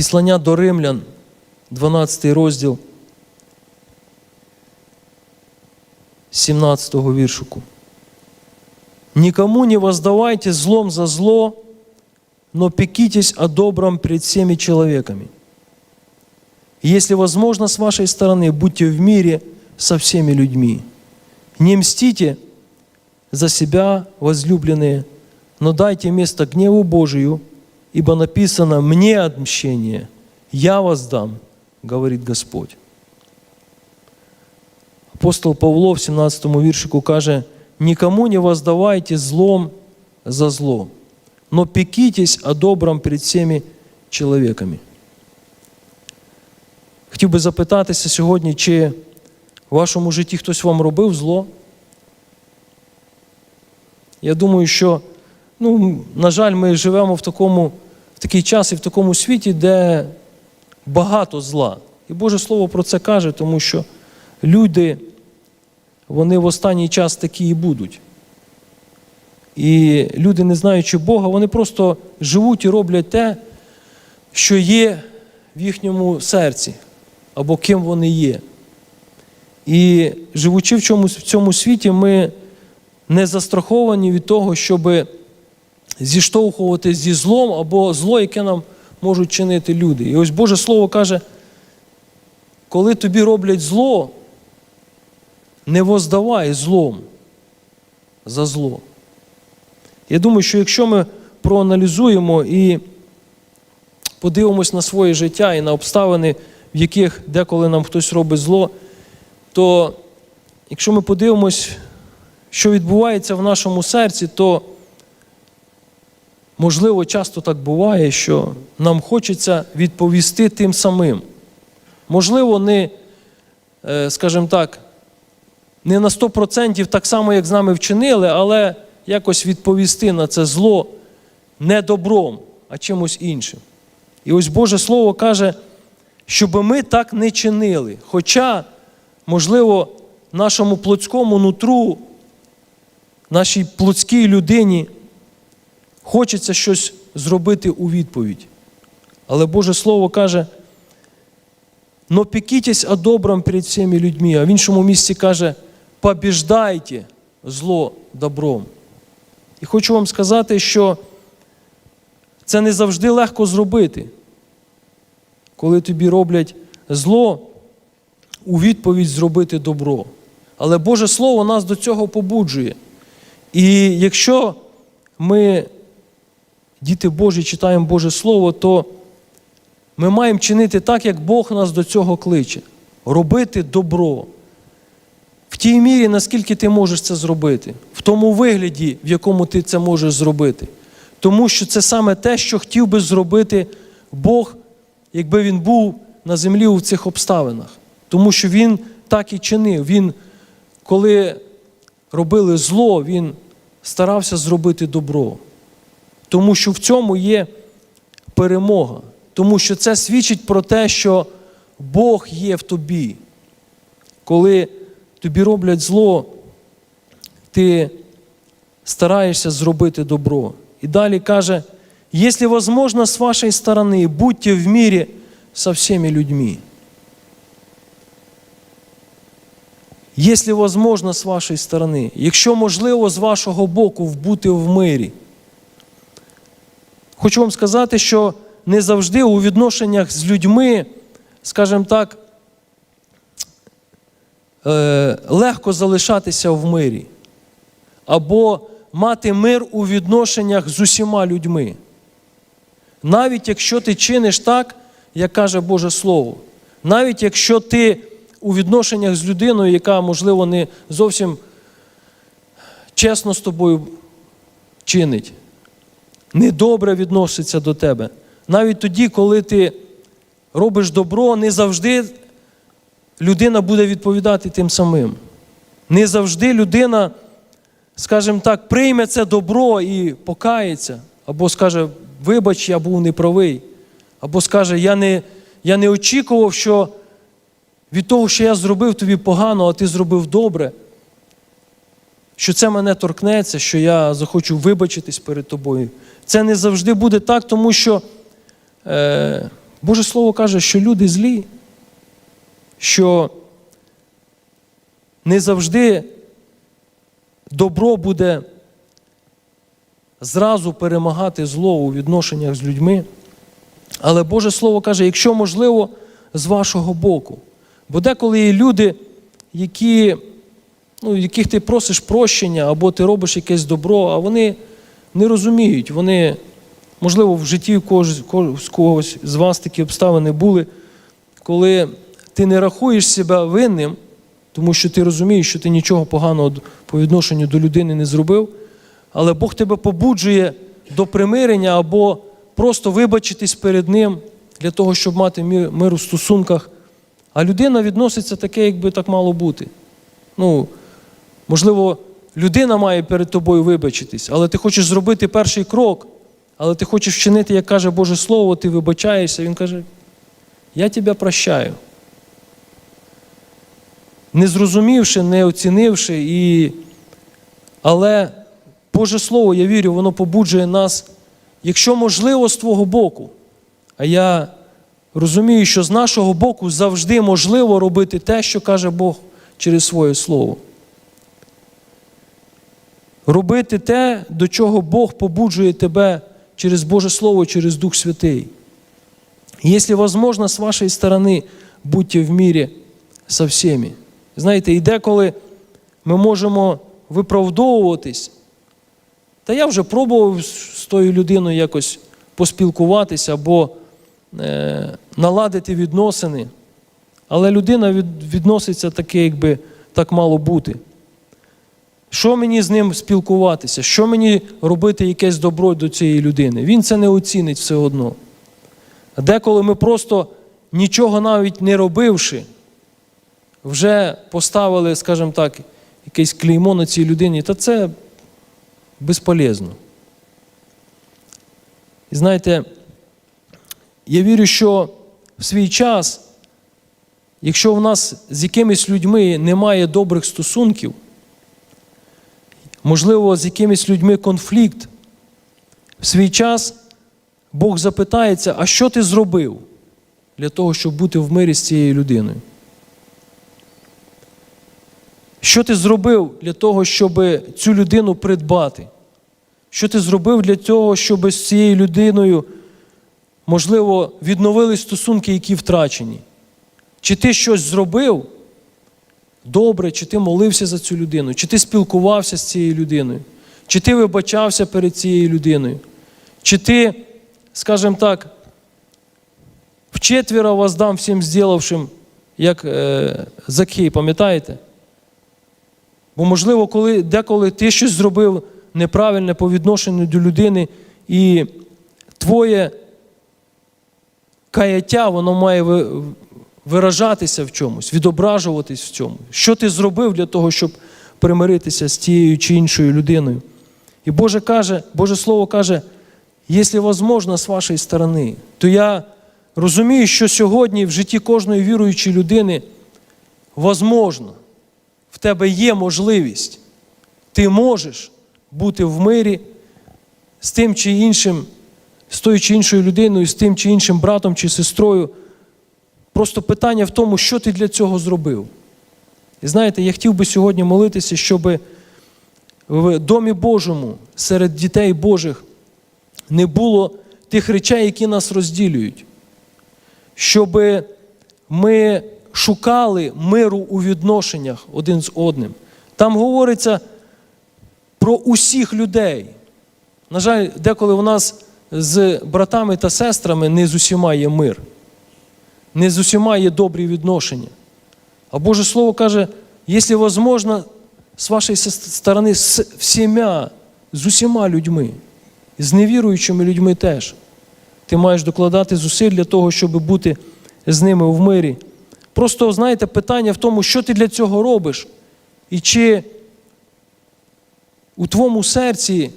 Післання до Римлян, 12 розділ, 17 віршику. Никому не воздавайте злом за зло, но пекитесь о добром пред всеми человеками. И Если возможно, с вашей стороны, будьте в мире со всеми людьми. Не мстите за себя, возлюбленные, но дайте место гневу Божию, ибо написано «Мне отмщение, я воздам», говорит Господь. Апостол Павло в 17 віршику каже, «Никому не воздавайте злом за зло, но пекитесь о добром перед всеми чоловіками». Хотів би запитатися сьогодні, чи в вашому житті хтось вам робив зло? Я думаю, що, ну, на жаль, ми живемо в такому, такий час і в такому світі, де багато зла. І Боже Слово про це каже, тому що люди, вони в останній час такі і будуть. І люди, не знаючи Бога, вони просто живуть і роблять те, що є в їхньому серці, або ким вони є. І живучи в чомусь в цьому світі, ми не застраховані від того, щоб зіштовхувати зі злом або зло, яке нам можуть чинити люди. І ось Боже Слово каже, коли тобі роблять зло, не воздавай злом за зло. Я думаю, що якщо ми проаналізуємо і подивимось на своє життя і на обставини, в яких деколи нам хтось робить зло, то якщо ми подивимось, що відбувається в нашому серці, то можливо часто так буває, що нам хочеться відповісти тим самим. Можливо, не, е, скажімо так, не на 100% так само, як з нами вчинили, але якось відповісти на це зло не добром, а чимось іншим. І ось Боже Слово каже, щоб ми так не чинили. Хоча, можливо, нашому плотському нутру, нашій плотській людині хочеться щось зробити у відповідь. Але Боже Слово каже, но пекитесь о добром перед всеми людьми. А в іншому місці каже, побіждайте зло добром. І хочу вам сказати, що це не завжди легко зробити. Коли тобі роблять зло, у відповідь зробити добро. Але Боже Слово нас до цього побуджує. І якщо ми, діти Божі, читаємо Боже Слово, то ми маємо чинити так, як Бог нас до цього кличе. Робити добро. В тій мірі, наскільки ти можеш це зробити, в тому вигляді, в якому ти це можеш зробити. Тому що це саме те, що хотів би зробити Бог, якби він був на землі у цих обставинах. Тому що він так і чинив. Він, коли робили зло, він старався зробити добро. Тому що в цьому є перемога. Тому що це свідчить про те, що Бог є в тобі. Коли тобі роблять зло, ти стараєшся зробити добро. І далі каже, якщо возможно, з вашої сторони, будьте в мірі со всеми людьми. Якщо возможно, з вашої сторони, якщо можливо з вашого боку бути в мирі. Хочу вам сказати, що не завжди у відношеннях з людьми, скажімо так, е, легко залишатися в мирі. Або мати мир у відношеннях з усіма людьми. Навіть якщо ти чиниш так, як каже Боже Слово, навіть якщо ти у відношеннях з людиною, яка, можливо, не зовсім чесно з тобою чинить, недобре відноситься до тебе. Навіть тоді, коли ти робиш добро, не завжди людина буде відповідати тим самим. Не завжди людина, скажімо так, прийме це добро і покається, або скаже, вибач, я був неправий, або скаже, я не, я не очікував, що від того, що я зробив тобі погано, а ти зробив добре, що це мене торкнеться, що я захочу вибачитись перед тобою. Це не завжди буде так, тому що е, Боже Слово каже, що люди злі, що не завжди добро буде зразу перемагати зло у відношеннях з людьми. Але Боже Слово каже, якщо можливо, з вашого боку. Бо деколи є люди, які, ну, яких ти просиш прощення, або ти робиш якесь добро, а вони не розуміють. Вони, можливо, в житті з когось з вас такі обставини були, коли ти не рахуєш себе винним, тому що ти розумієш, що ти нічого поганого по відношенню до людини не зробив, але Бог тебе побуджує до примирення або просто вибачитись перед Ним для того, щоб мати мир, мир у стосунках. А людина відноситься таке, якби так мало бути. Ну, можливо, людина має перед тобою вибачитись, але ти хочеш зробити перший крок, але ти хочеш вчинити, як каже Боже Слово, ти вибачаєшся. Він каже: Я тебе прощаю. Не зрозумівши, не оцінивши, і... але Боже Слово, я вірю, воно побуджує нас, якщо можливо, з твого боку. А я розумію, що з нашого боку завжди можливо робити те, що каже Бог через своє Слово. Робити те, до чого Бог побуджує тебе через Боже Слово, через Дух Святий. Если возможно, с вашей стороны, будьте в мірі со всіми. Знаєте, і деколи ми можемо виправдовуватись. Та я вже пробував з тою людиною якось поспілкуватися або е, наладити відносини. Але людина від, відноситься таке, якби так мало бути. Що мені з ним спілкуватися? Що мені робити якесь добро до цієї людини? Він це не оцінить все одно. Деколи ми просто нічого навіть не робивши, вже поставили, скажімо так, якесь клеймо на цій людині, та це безполезно. І знаєте, я вірю, що в свій час, якщо в нас з якимись людьми немає добрих стосунків, можливо, з якимись людьми конфлікт, в свій час Бог запитається, а що ти зробив для того, щоб бути в мирі з цією людиною? Що ти зробив для того, щоб цю людину придбати? Що ти зробив для того, щоб з цією людиною, можливо, відновились стосунки, які втрачені? Чи ти щось зробив добре, чи ти молився за цю людину, чи ти спілкувався з цією людиною, чи ти вибачався перед цією людиною, чи ти, скажімо так, вчетверо воздам всім зділавшим, як е, Закхей, пам'ятаєте? Бо, можливо, коли, деколи ти щось зробив неправильне по відношенню до людини, і твоє каяття, воно має виражатися в чомусь, відображуватись в цьому. Що ти зробив для того, щоб примиритися з тією чи іншою людиною? І Боже каже, Боже Слово каже, якщо можливо, з вашої сторони, то я розумію, що сьогодні в житті кожної віруючої людини возможно, в тебе є можливість, ти можеш бути в мирі з тим чи іншим, з тою чи іншою людиною, з тим чи іншим братом чи сестрою. Просто питання в тому, що ти для цього зробив. І знаєте, я хотів би сьогодні молитися, щоб в Домі Божому серед дітей Божих не було тих речей, які нас розділюють. Щоб ми шукали миру у відношеннях один з одним. Там говориться про усіх людей. На жаль, деколи у нас з братами та сестрами не з усіма є мир, не з усіма є добрі відношення. А Боже Слово каже, якщо можливо, з вашої сторони, всіма, з усіма людьми, з невіруючими людьми теж. Ти маєш докладати зусиль для того, щоб бути з ними в мирі. Просто, знаєте, питання в тому, що ти для цього робиш, і чи у твоєму серці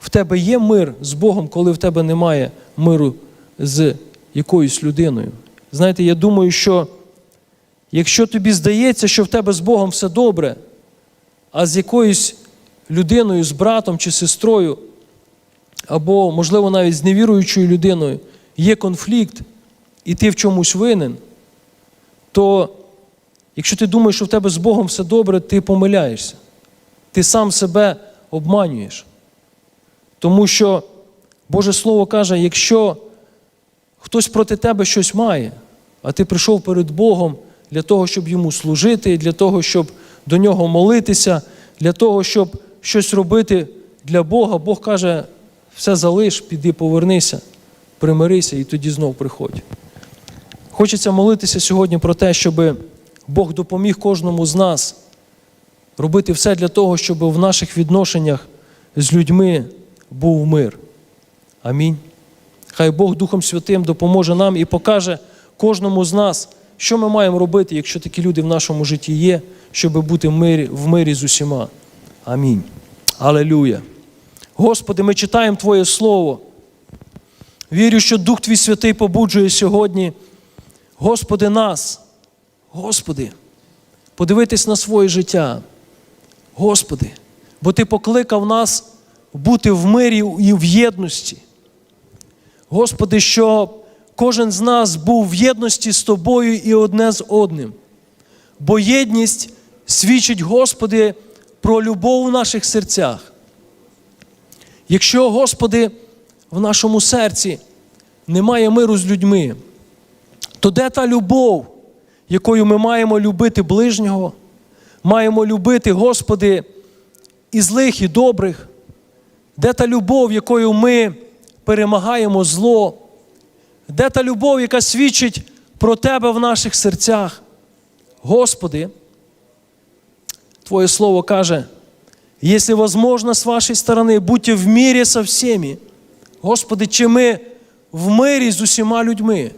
в тебе є мир з Богом, коли в тебе немає миру з якоюсь людиною. Знаєте, я думаю, що якщо тобі здається, що в тебе з Богом все добре, а з якоюсь людиною, з братом чи сестрою, або, можливо, навіть з невіруючою людиною є конфлікт, і ти в чомусь винен, то якщо ти думаєш, що в тебе з Богом все добре, ти помиляєшся. Ти сам себе обманюєш. Тому що Боже Слово каже, якщо хтось проти тебе щось має, а ти прийшов перед Богом для того, щоб йому служити, для того, щоб до нього молитися, для того, щоб щось робити для Бога, Бог каже, все залиш, піди, повернися, примирися і тоді знов приходь. Хочеться молитися сьогодні про те, щоб Бог допоміг кожному з нас робити все для того, щоб в наших відношеннях з людьми був мир. Амінь. Хай Бог Духом Святим допоможе нам і покаже кожному з нас, що ми маємо робити, якщо такі люди в нашому житті є, щоб бути в мирі, в мирі з усіма. Амінь. Алелюя. Господи, ми читаємо Твоє Слово. Вірю, що Дух Твій Святий побуджує сьогодні. Господи, нас, Господи, подивитись на своє життя. Господи, бо Ти покликав нас бути в мирі і в єдності. Господи, щоб кожен з нас був в єдності з Тобою і одне з одним. Бо єдність свідчить, Господи, про любов у наших серцях. Якщо, Господи, в нашому серці немає миру з людьми, то де та любов, якою ми маємо любити ближнього, маємо любити, Господи, і злих, і добрих? Де та любов, якою ми перемагаємо зло? Де та любов, яка свідчить про Тебе в наших серцях? Господи, Твоє Слово каже, если возможно с вашей стороны, будьте в мире со всеми. Господи, чи ми в мирі з усіма людьми?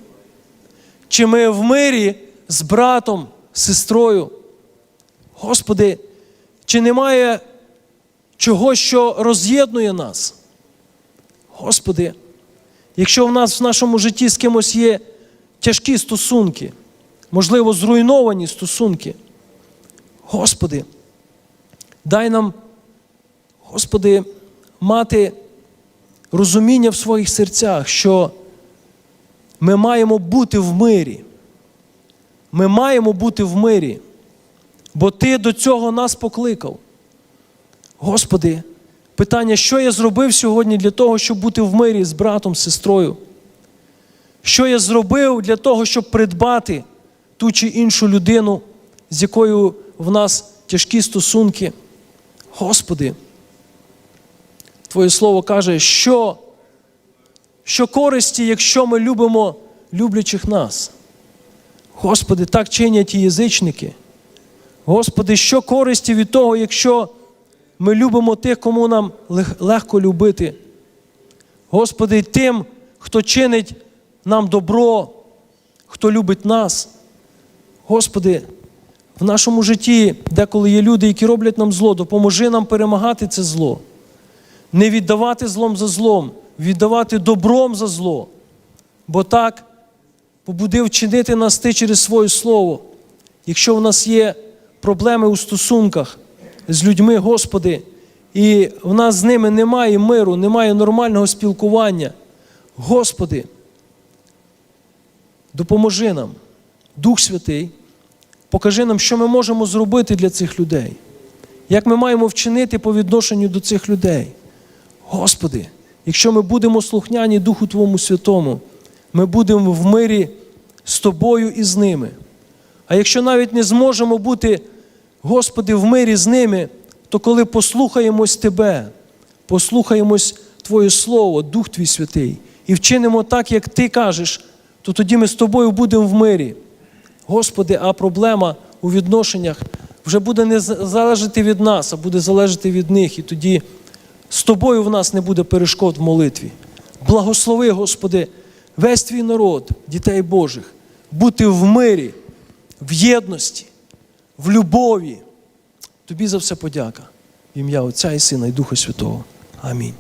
Чи ми в мирі з братом, з сестрою? Господи, чи немає чогось, що роз'єднує нас? Господи, якщо в нас в нашому житті з кимось є тяжкі стосунки, можливо, зруйновані стосунки, Господи, дай нам, Господи, мати розуміння в своїх серцях, що ми маємо бути в мирі. Ми маємо бути в мирі, бо Ти до цього нас покликав. Господи, питання, що я зробив сьогодні для того, щоб бути в мирі з братом, з сестрою? Що я зробив для того, щоб придбати ту чи іншу людину, з якою в нас тяжкі стосунки? Господи, Твоє Слово каже, що, що користі, якщо ми любимо люблячих нас. Господи, так чинять і язичники. Господи, що користі від того, якщо ми любимо тих, кому нам легко любити. Господи, тим, хто чинить нам добро, хто любить нас. Господи, в нашому житті, деколи є люди, які роблять нам зло, допоможи нам перемагати це зло. Не віддавати злом за злом, віддавати добром за зло. Бо так побудив чинити нас ти через своє слово. Якщо в нас є проблеми у стосунках з людьми, Господи, і в нас з ними немає миру, немає нормального спілкування, Господи, допоможи нам, Дух Святий, покажи нам, що ми можемо зробити для цих людей, як ми маємо вчинити по відношенню до цих людей. Господи, якщо ми будемо слухняні Духу Твому Святому, ми будемо в мирі з Тобою і з ними. А якщо навіть не зможемо бути, Господи, в мирі з ними, то коли послухаємось Тебе, послухаємось Твоє Слово, Дух Твій Святий, і вчинимо так, як Ти кажеш, то тоді ми з тобою будемо в мирі. Господи, а проблема у відношеннях вже буде не залежати від нас, а буде залежати від них. І тоді з тобою в нас не буде перешкод в молитві. Благослови, Господи, весь твій народ, дітей Божих, бути в мирі, в єдності, в любові. Тобі за все подяка. В ім'я Отця і Сина і Духа Святого. Амінь.